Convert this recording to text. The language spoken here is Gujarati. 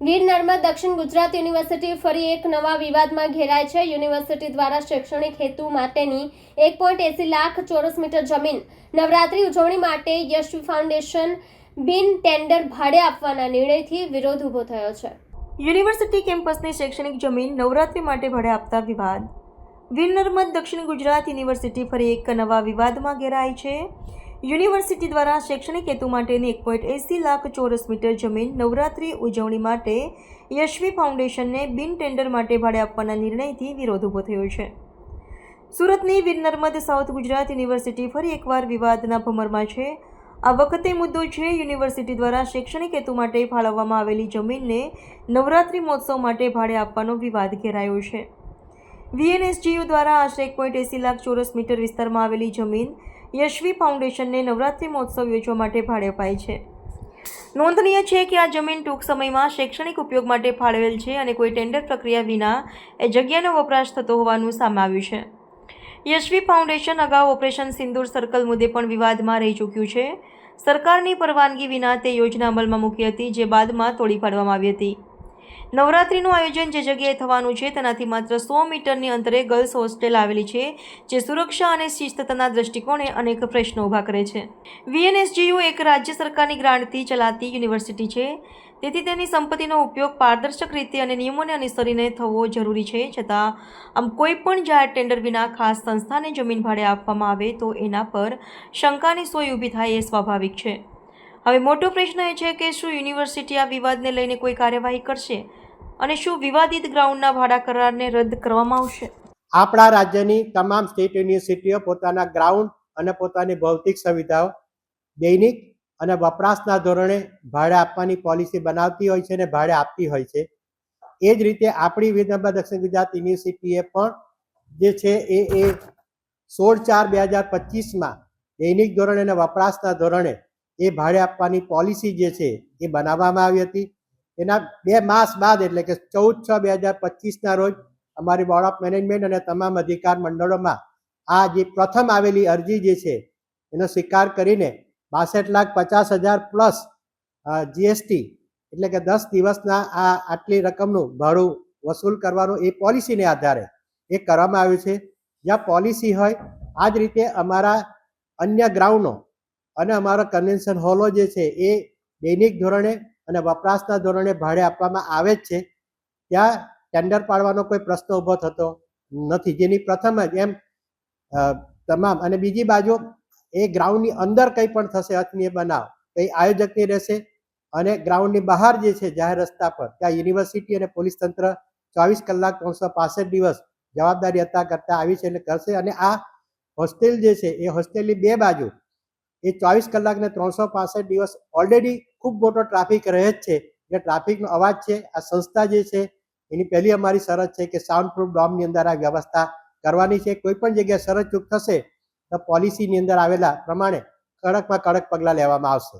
ગીર નર્મદ દક્ષિણ ગુજરાત યુનિવર્સિટી ફરી એક નવા વિવાદમાં ઘેરાય છે. યુનિવર્સિટી દ્વારા શૈક્ષણિક હેતુ માટેની એક પોઈન્ટ એસી લાખ ચોરસ મીટર જમીન નવરાત્રી ઉજવણી માટે યશવી ફાઉન્ડેશન બિન ટેન્ડર ભાડે આપવાના નિર્ણયથી વિરોધ ઊભો થયો છે. યુનિવર્સિટી કેમ્પસની શૈક્ષણિક જમીન નવરાત્રી માટે ભાડે આપતા વિવાદ. વીર નર્મદ દક્ષિણ ગુજરાત યુનિવર્સિટી ફરી એક નવા વિવાદમાં ઘેરાય છે. યુનિવર્સિટી દ્વારા શૈક્ષણિક હેતુ માટેની એક પોઈન્ટ એંસી લાખ ચોરસ મીટર જમીન નવરાત્રી ઉજવણી માટે યશવી ફાઉન્ડેશનને બિન ટેન્ડર માટે ભાડે આપવાના નિર્ણયથી વિરોધ ઊભો થયો છે. સુરતની વીર નર્મદ સાઉથ ગુજરાત યુનિવર્સિટી ફરી એકવાર વિવાદના ભમરમાં છે. આ વખતે મુદ્દો છે યુનિવર્સિટી દ્વારા શૈક્ષણિક હેતુ માટે ફાળવવામાં આવેલી જમીનને નવરાત્રિ મહોત્સવ માટે ભાડે આપવાનો વિવાદ ઘેરાયો છે. વીએનએસજીયુ દ્વારા આશરે એક પોઈન્ટ એસી લાખ ચોરસ મીટર વિસ્તારમાં આવેલી જમીન યશવી ફાઉન્ડેશનને નવરાત્રિ મહોત્સવ યોજવા માટે ભાડે અપાઈ છે. નોંધનીય છે કે આ જમીન ટૂંક સમયમાં શૈક્ષણિક ઉપયોગ માટે ફાળવેલ છે અને કોઈ ટેન્ડર પ્રક્રિયા વિના એ જગ્યાનો વપરાશ થતો હોવાનું સામે આવ્યું છે. યશવી ફાઉન્ડેશન અગાઉ ઓપરેશન સિંદૂર સર્કલ મુદ્દે પણ વિવાદમાં રહી ચૂક્યું છે. સરકારની પરવાનગી વિના તે યોજના અમલમાં મૂકી હતી, જે બાદમાં તોડી પાડવામાં આવી હતી. નવરાત્રિનું આયોજન જે જગ્યાએ થવાનું છે તેનાથી માત્ર સો મીટરની અંતરે ગર્લ્સ હોસ્ટેલ આવેલી છે, જે સુરક્ષા અને શિસ્તતાના દૃષ્ટિકોણે અનેક પ્રશ્નો ઊભા કરે છે. વીએનએસજીયુ એક રાજ્ય સરકારની ગ્રાન્ટથી ચલાતી યુનિવર્સિટી છે. તેથી તેની સંપત્તિનો ઉપયોગ પારદર્શક રીતે અને નિયમોને અનુસરીને થવો જરૂરી છે. છતાં, આમ કોઈ પણ જાહેર ટેન્ડર વિના ખાસ સંસ્થાને જમીન ભાડે આપવામાં આવે તો એના પર શંકાની સોય ઊભી થાય એ સ્વાભાવિક છે. હવે મોટો પ્રશ્ન એ છે કે શું યુનિવર્સિટી આ વિવાદને લઈને કોઈ કાર્યવાહી કરશે? અને શું વિવાદિત ગ્રાઉન્ડના ભાડા કરારને રદ કરવામાં આવશે? આપણા રાજ્યની તમામ સ્ટેટ યુનિવર્સિટીઓ પોતાના ગ્રાઉન્ડ અને પોતાની ભૌતિક સુવિધાઓ, દૈનિક અને વપરાશના ધોરણે ભાડે આપવાની પોલિસી બનાવતી હોય છે અને ભાડે આપતી હોય છે. એ જ રીતે આપણી વિધાનસભા દક્ષિણ ગુજરાત યુનિવર્સિટીએ પણ જે છે એ એ સોળ ચાર બે હજાર પચીસમાં દૈનિક ધોરણે અને વપરાશના ધોરણે એ ભાડે આપવાની પોલિસી જે છે એ બનાવવામાં આવી હતી. એના બે માસ બાદ એટલે કે ચૌદ છ બે હજાર પચીસના રોજ અમારી બોર્ડ ઓફ મેનેજમેન્ટ અને તમામ અધિકાર મંડળોમાં આ જે પ્રથમ આવેલી અરજી જે છે એનો સ્વીકાર કરીને બાસઠ લાખ પચાસ હજાર પ્લસ જીએસટી એટલે કે દસ દિવસના આ આટલી રકમનું ભાડું વસૂલ કરવાનું એ પોલિસીને આધારે એ કરવામાં આવ્યું છે. જ્યાં પોલિસી હોય આ જ રીતે અમારા અન્ય ગ્રાઉન્ડો અને અમારો કન્વેન્શન હોલો જે છે, એ દૈનિક ધોરણે અને વપરાશના ધોરણે ભાડે આપવામાં આવે જ છે. ત્યાં ટેન્ડર પાડવાનો કોઈ પ્રશ્ન ઊભો થતો નથી. જેની પ્રથમ જ એમ તમામ અને બીજી બાજુ એ ગ્રાઉન્ડની અંદર કંઈ પણ થશે, અતનીય બનાવ તો એ આયોજકની રહેશે અને ગ્રાઉન્ડની બહાર જે છે, જાહેર રસ્તા પર, ત્યાં યુનિવર્સિટી અને પોલીસ તંત્ર ચોવીસ કલાક ત્રણસો પાસઠ દિવસ જવાબદારી હતા કરતા આવી છે એટલે કરશે. અને આ હોસ્ટેલ જે છે, એ હોસ્ટેલની બે બાજુ એ ચોવીસ કલાક ને ત્રણસો પાસઠ દિવસ ઓલરેડી ખૂબ મોટો ટ્રાફિક રહે જ છે. જે ટ્રાફિકનો અવાજ છે, આ સંસ્થા જે છે, એની પહેલી અમારી શરત છે કે સાઉન્ડ પ્રૂફ ડોમની અંદર આ વ્યવસ્થા કરવાની છે. કોઈ પણ જગ્યાએ શરત ચૂક થશે તો પોલિસીની અંદર આવેલા પ્રમાણે કડકમાં કડક પગલાં લેવામાં આવશે.